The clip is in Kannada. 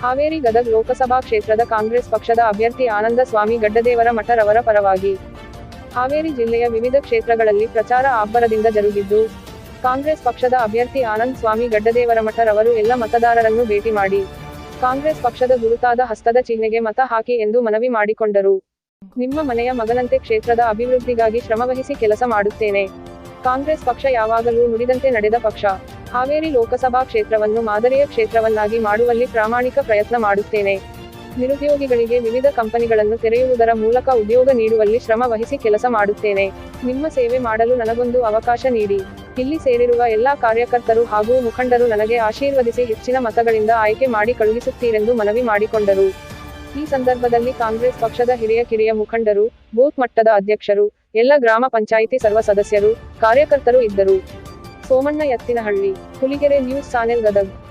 ಹಾವೇರಿ ಗದಗ್ ಲೋಕಸಭಾ ಕ್ಷೇತ್ರದ ಕಾಂಗ್ರೆಸ್ ಪಕ್ಷದ ಅಭ್ಯರ್ಥಿ ಆನಂದ ಸ್ವಾಮಿ ಗಡ್ಡದೇವರ ಮಠರವರ ಪರವಾಗಿ ಹಾವೇರಿ ಜಿಲ್ಲೆಯ ವಿವಿಧ ಕ್ಷೇತ್ರಗಳಲ್ಲಿ ಪ್ರಚಾರ ಅಬ್ಬರದಿಂದ ಜರುಗಿದ್ದು, ಕಾಂಗ್ರೆಸ್ ಪಕ್ಷದ ಅಭ್ಯರ್ಥಿ ಆನಂದ್ ಸ್ವಾಮಿ ಗಡ್ಡದೇವರ ಮಠರವರು ಎಲ್ಲ ಮತದಾರರನ್ನು ಭೇಟಿ ಮಾಡಿ, ಕಾಂಗ್ರೆಸ್ ಪಕ್ಷದ ಗುರುತಾದ ಹಸ್ತದ ಚಿಹ್ನೆಗೆ ಮತ ಹಾಕಿ ಎಂದು ಮನವಿ ಮಾಡಿಕೊಂಡರು. ನಿಮ್ಮ ಮನೆಯ ಮಗನಂತೆ ಕ್ಷೇತ್ರದ ಅಭಿವೃದ್ಧಿಗಾಗಿ ಶ್ರಮವಹಿಸಿ ಕೆಲಸ ಮಾಡುತ್ತೇನೆ. ಕಾಂಗ್ರೆಸ್ ಪಕ್ಷ ಯಾವಾಗಲೂ ನುಡಿದಂತೆ ನಡೆದ ಪಕ್ಷ. ಹಾವೇರಿ ಲೋಕಸಭಾ ಕ್ಷೇತ್ರವನ್ನು ಮಾದರಿಯ ಕ್ಷೇತ್ರವನ್ನಾಗಿ ಮಾಡುವಲ್ಲಿ ಪ್ರಾಮಾಣಿಕ ಪ್ರಯತ್ನ ಮಾಡುತ್ತೇನೆ. ನಿರುದ್ಯೋಗಿಗಳಿಗೆ ವಿವಿಧ ಕಂಪನಿಗಳನ್ನು ತೆರೆಯುವುದರ ಮೂಲಕ ಉದ್ಯೋಗ ನೀಡುವಲ್ಲಿ ಶ್ರಮ ವಹಿಸಿ ಕೆಲಸ ಮಾಡುತ್ತೇನೆ. ನಿಮ್ಮ ಸೇವೆ ಮಾಡಲು ನನಗೊಂದು ಅವಕಾಶ ನೀಡಿ. ಇಲ್ಲಿ ಸೇರಿರುವ ಎಲ್ಲಾ ಕಾರ್ಯಕರ್ತರು ಹಾಗೂ ಮುಖಂಡರು ನನಗೆ ಆಶೀರ್ವದಿಸಿ ಹೆಚ್ಚಿನ ಮತಗಳಿಂದ ಆಯ್ಕೆ ಮಾಡಿ ಕಳುಹಿಸುತ್ತೀರೆಂದು ಮನವಿ ಮಾಡಿಕೊಂಡರು. ಈ ಸಂದರ್ಭದಲ್ಲಿ ಕಾಂಗ್ರೆಸ್ ಪಕ್ಷದ ಹಿರಿಯ ಕಿರಿಯ ಮುಖಂಡರು, ಬೂತ್ ಮಟ್ಟದ ಅಧ್ಯಕ್ಷರು, ಎಲ್ಲ ಗ್ರಾಮ ಪಂಚಾಯಿತಿ ಸರ್ವ ಸದಸ್ಯರು, ಕಾರ್ಯಕರ್ತರು ಇದ್ದರು. Somanna Ettinahalli, Huligere news channel Gadag.